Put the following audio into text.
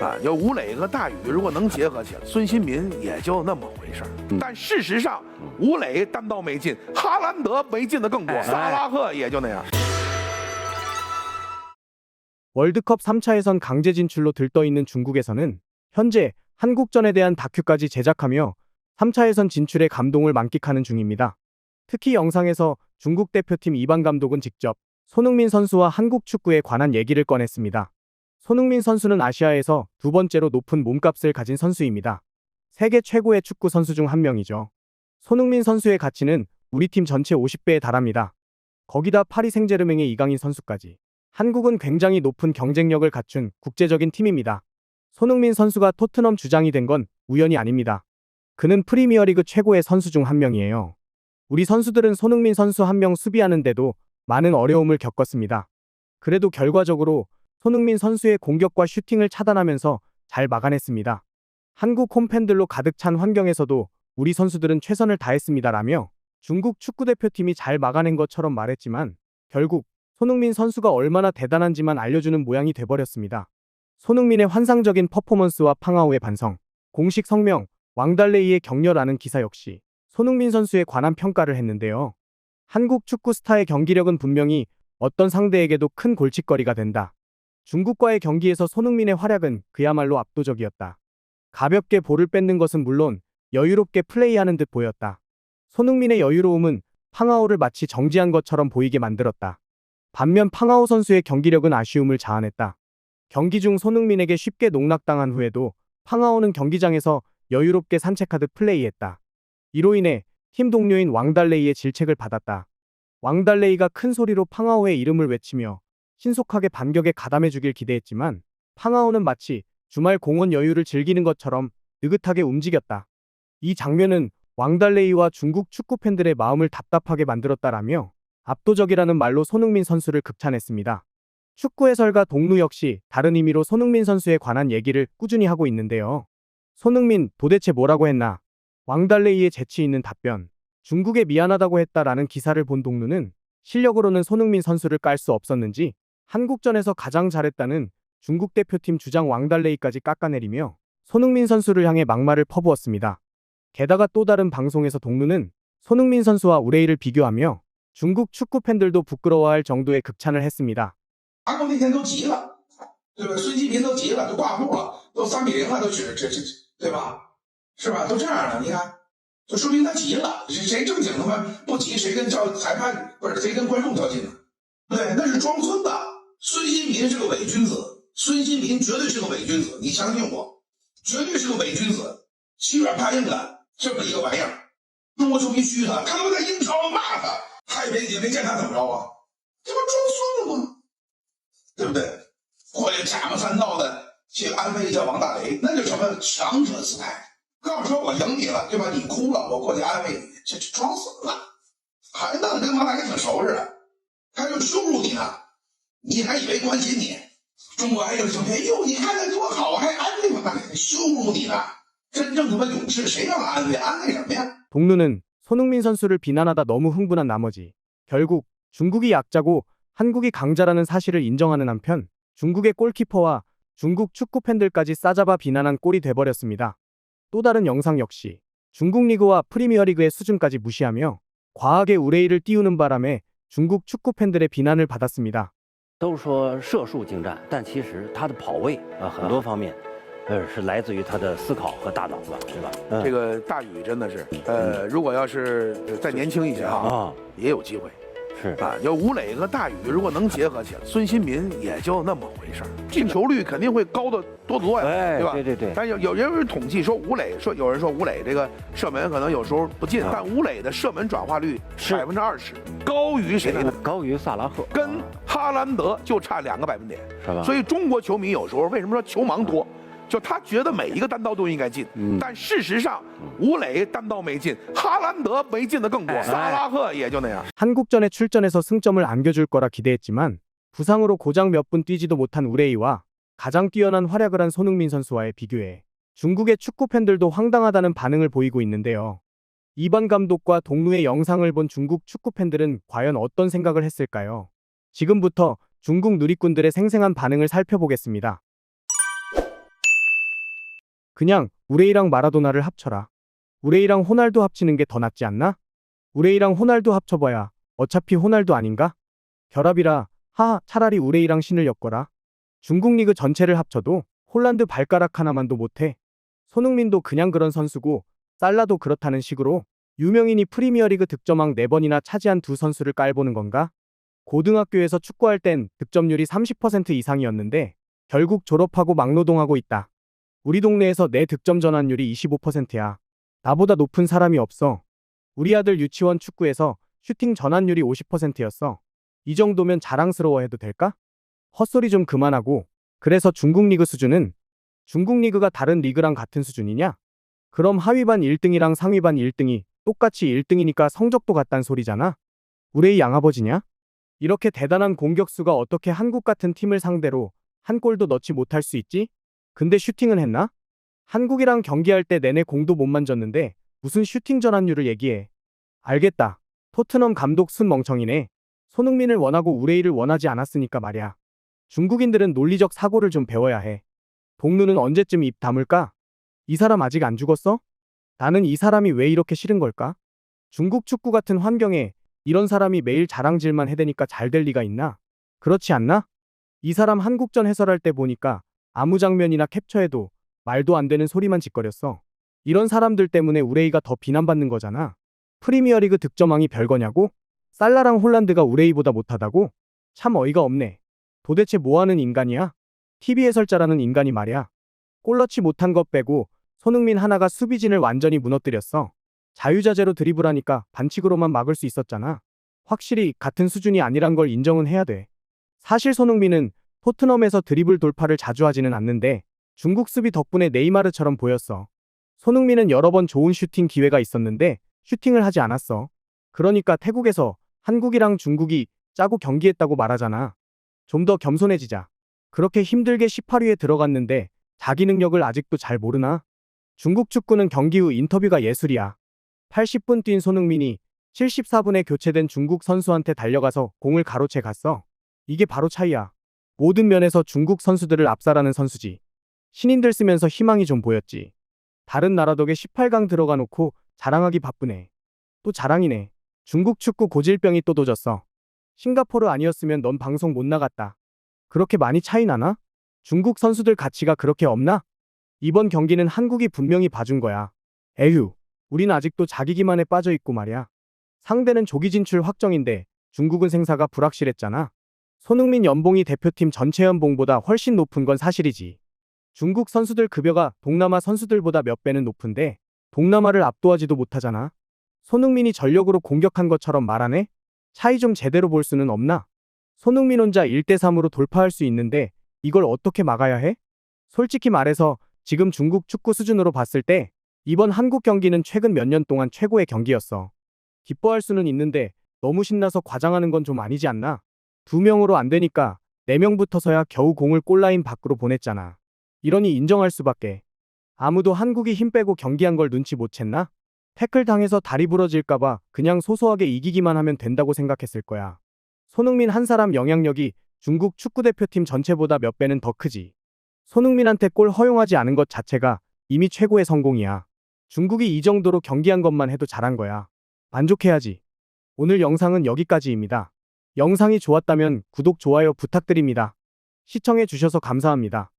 啊，要吴磊和大禹如果能结合起来，孙兴民也就那么回事儿。但事实上，吴磊单刀没进，哈兰德没进的更多，哎萨拉赫也就那样。 월드컵 3차 예선 강제 진출로 들떠있는 중국에서는 현재 한국전에 대한 다큐까지 제작하며 3차 예선 진출의 감동을 만끽하는 중입니다. 특히 영상에서 중국 대표팀 이반 감독은 직접 손흥민 선수와 한국 축구에 관한 얘기를 꺼냈습니다. 손흥민 선수는 아시아에서 두 번째로 높은 몸값을 가진 선수입니다. 세계 최고의 축구 선수 중 한 명이죠. 손흥민 선수의 가치는 우리 팀 전체 50배에 달합니다. 거기다 파리 생제르맹의 이강인 선수까지. 한국은 굉장히 높은 경쟁력을 갖춘 국제적인 팀입니다. 손흥민 선수가 토트넘 주장이 된 건 우연이 아닙니다. 그는 프리미어리그 최고의 선수 중 한 명이에요. 우리 선수들은 손흥민 선수 한 명 수비하는데도 많은 어려움을 겪었습니다. 그래도 결과적으로 손흥민 선수의 공격과 슈팅을 차단하면서 잘 막아냈습니다. 한국 홈팬들로 가득 찬 환경에서도 우리 선수들은 최선을 다했습니다라며 중국 축구대표팀이 잘 막아낸 것처럼 말했지만 결국 손흥민 선수가 얼마나 대단한지만 알려주는 모양이 돼버렸습니다. 손흥민의 환상적인 퍼포먼스와 팡하오의 반성, 공식 성명, 왕달레이의 격려라는 기사 역시 손흥민 선수에 관한 평가를 했는데요. 한국 축구 스타의 경기력은 분명히 어떤 상대에게도 큰 골칫거리가 된다. 중국과의 경기에서 손흥민의 활약은 그야말로 압도적이었다. 가볍게 볼을 뺏는 것은 물론 여유롭게 플레이하는 듯 보였다. 손흥민의 여유로움은 팡하오를 마치 정지한 것처럼 보이게 만들었다. 반면 팡하오 선수의 경기력은 아쉬움을 자아냈다. 경기 중 손흥민에게 쉽게 농락당한 후에도 팡하오는 경기장에서 여유롭게 산책하듯 플레이했다. 이로 인해 팀 동료인 왕달레이의 질책을 받았다. 왕달레이가 큰 소리로 팡하오의 이름을 외치며 신속하게 반격에 가담해주길 기대했지만 팡하오는 마치 주말 공원 여유를 즐기는 것처럼 느긋하게 움직였다. 이 장면은 왕달레이와 중국 축구 팬들의 마음을 답답하게 만들었다라며 압도적이라는 말로 손흥민 선수를 극찬했습니다. 축구 해설가 동루 역시 다른 의미로 손흥민 선수에 관한 얘기를 꾸준히 하고 있는데요. 손흥민 도대체 뭐라고 했나? 왕달레이의 재치 있는 답변. 중국에 미안하다고 했다라는 기사를 본 동루는 실력으로는 손흥민 선수를 깔 수 없었는지 한국전에서 가장 잘했다는 중국 대표팀 주장 왕달레이까지 깎아내리며 손흥민 선수를 향해 막말을 퍼부었습니다. 게다가 또 다른 방송에서 동루는 손흥민 선수와 우레이를 비교하며 중국 축구 팬들도 부끄러워할 정도의 극찬을 했습니다. 韩国那天都急了，对吧？孙兴民都急了，都挂布了，都三比零了，都这这这，对吧？是吧？都这样了，你看，就说明他急了。谁谁正经他妈不急，谁跟叫裁判不是谁跟观众较劲呢？对，那是装孙子。 孙新民是个伪君子，孙新民绝对是个伪君子，你相信我，绝对是个伪君子，欺软怕硬的这么一个玩意儿。中国球迷嘘他，他他妈在英超骂他，他也没也没见他怎么着啊，这不装孙子吗？对不对？或者假模三道的去安慰一下王大雷，那就什么强者姿态。告诉说我赢你了，对吧？你哭了，我过去安慰你，这这装孙子，还弄得跟王大雷挺熟似的，他就羞辱你呢，你还以为关心你？中国还有照片，哟，你看他多好，还安慰王大雷，羞辱你呢！真正他妈勇士谁让他安慰？安慰什么呀？ 동루는 손흥민 선수를 비난하다 너무 흥분한 나머지 결국 중국이 약자고 한국이 강자라는 사실을 인정하는 한편 중국의 골키퍼와 중국 축구 팬들까지 싸잡아 비난한 꼴이 돼버렸습니다. 또 다른 영상 역시 중국 리그와 프리미어리그의 수준까지 무시하며 과하게 우레이를 띄우는 바람에 중국 축구 팬들의 비난을 받았습니다. 都说射术精湛，但其实他的跑位啊，很多方面，呃，是来自于他的思考和大脑吧，对吧？嗯。这个大宇真的是，呃，如果要是再年轻一些哈，啊，也有机会是啊。要吴磊和大宇如果能结合起来，孙兴民也就那么回事儿，进球率肯定会高的多得多呀，哎，对吧？对对对，但有有人统计说吴磊说有人说吴磊这个射门可能有时候不进，啊但吴磊的射门转化率是百分之二十，高于谁呢？高于萨拉赫，跟啊哈兰德就差两个百分点。是吧？所以中国球迷有时候为什么说球盲多？ 就他觉得每一个单刀都应该进，嗯但事实上吴磊单刀没进，哈兰德没进的更多，哎萨拉赫也就那样。 한국전에 출전해서 승점을 안겨줄 거라 기대했지만 부상으로 고장 몇 분 뛰지도 못한 우레이와 가장 뛰어난 활약을 한 손흥민 선수와의 비교에 중국의 축구 팬들도 황당하다는 반응을 보이고 있는데요. 이반 감독과 동루의 영상을 본 중국 축구 팬들은 과연 어떤 생각을 했을까요? 지금부터 중국 누리꾼들의 생생한 반응을 살펴보겠습니다. 그냥 우레이랑 마라도나를 합쳐라. 우레이랑 호날두 합치는 게 더 낫지 않나? 우레이랑 호날두 합쳐봐야 어차피 호날두 아닌가? 결합이라 하하 차라리 우레이랑 신을 엮어라. 중국 리그 전체를 합쳐도 홀란드 발가락 하나만도 못해. 손흥민도 그냥 그런 선수고 살라도 그렇다는 식으로 유명인이 프리미어리그 득점왕 4번이나 차지한 두 선수를 깔보는 건가? 고등학교에서 축구할 땐 득점률이 30% 이상이었는데 결국 졸업하고 막노동하고 있다. 우리 동네에서 내 득점 전환율이 25%야. 나보다 높은 사람이 없어. 우리 아들 유치원 축구에서 슈팅 전환율이 50%였어. 이 정도면 자랑스러워해도 될까? 헛소리 좀 그만하고 그래서 중국 리그 수준은 중국 리그가 다른 리그랑 같은 수준이냐? 그럼 하위반 1등이랑 상위반 1등이 똑같이 1등이니까 성적도 같단 소리잖아. 우레이 양아버지냐? 이렇게 대단한 공격수가 어떻게 한국 같은 팀을 상대로 한 골도 넣지 못할 수 있지? 근데 슈팅은 했나? 한국이랑 경기할 때 내내 공도 못 만졌는데 무슨 슈팅 전환율을 얘기해. 알겠다. 토트넘 감독 순 멍청이네. 손흥민을 원하고 우레이를 원하지 않았으니까 말이야. 중국인들은 논리적 사고를 좀 배워야 해. 동루는 언제쯤 입 다물까? 이 사람 아직 안 죽었어? 나는 이 사람이 왜 이렇게 싫은 걸까? 중국 축구 같은 환경에 이런 사람이 매일 자랑질만 해대니까 잘 될 리가 있나? 그렇지 않나? 이 사람 한국전 해설할 때 보니까 아무 장면이나 캡처해도 말도 안 되는 소리만 짓거렸어. 이런 사람들 때문에 우레이가 더 비난받는 거잖아. 프리미어리그 득점왕이 별거냐고? 살라랑 홀란드가 우레이보다 못하다고? 참 어이가 없네. 도대체 뭐하는 인간이야? TV 해설자라는 인간이 말이야. 골 넣지 못한 것 빼고 손흥민 하나가 수비진을 완전히 무너뜨렸어. 자유자재로 드리블하니까 반칙으로만 막을 수 있었잖아. 확실히 같은 수준이 아니란 걸 인정은 해야 돼. 사실 손흥민은 토트넘에서 드리블 돌파를 자주 하지는 않는데 중국 수비 덕분에 네이마르처럼 보였어. 손흥민은 여러 번 좋은 슈팅 기회가 있었는데 슈팅을 하지 않았어. 그러니까 태국에서 한국이랑 중국이 짜고 경기했다고 말하잖아. 좀 더 겸손해지자. 그렇게 힘들게 18위에 들어갔는데 자기 능력을 아직도 잘 모르나? 중국 축구는 경기 후 인터뷰가 예술이야. 80분 뛴 손흥민이 74분에 교체된 중국 선수한테 달려가서 공을 가로채 갔어. 이게 바로 차이야. 모든 면에서 중국 선수들을 압살하는 선수지. 신인들 쓰면서 희망이 좀 보였지. 다른 나라 덕에 18강 들어가 놓고 자랑하기 바쁘네. 또 자랑이네. 중국 축구 고질병이 또 도졌어. 싱가포르 아니었으면 넌 방송 못 나갔다. 그렇게 많이 차이 나나? 중국 선수들 가치가 그렇게 없나? 이번 경기는 한국이 분명히 봐준 거야. 에휴, 우린 아직도 자기 기만에 빠져 있고 말이야. 상대는 조기 진출 확정인데 중국은 생사가 불확실했잖아. 손흥민 연봉이 대표팀 전체 연봉보다 훨씬 높은 건 사실이지. 중국 선수들 급여가 동남아 선수들보다 몇 배는 높은데 동남아를 압도하지도 못하잖아. 손흥민이 전력으로 공격한 것처럼 말하네? 차이 좀 제대로 볼 수는 없나? 손흥민 혼자 1대3으로 돌파할 수 있는데 이걸 어떻게 막아야 해? 솔직히 말해서 지금 중국 축구 수준으로 봤을 때 이번 한국 경기는 최근 몇 년 동안 최고의 경기였어. 기뻐할 수는 있는데 너무 신나서 과장하는 건 좀 아니지 않나? 두 명으로 안 되니까 네 명 붙어서야 겨우 공을 골라인 밖으로 보냈잖아. 이러니 인정할 수밖에. 아무도 한국이 힘 빼고 경기한 걸 눈치 못 챘나? 태클 당해서 다리 부러질까봐 그냥 소소하게 이기기만 하면 된다고 생각했을 거야. 손흥민 한 사람 영향력이 중국 축구대표팀 전체보다 몇 배는 더 크지. 손흥민한테 골 허용하지 않은 것 자체가 이미 최고의 성공이야. 중국이 이 정도로 경기한 것만 해도 잘한 거야. 만족해야지. 오늘 영상은 여기까지입니다. 영상이 좋았다면 구독, 좋아요 부탁드립니다. 시청해 주셔서 감사합니다.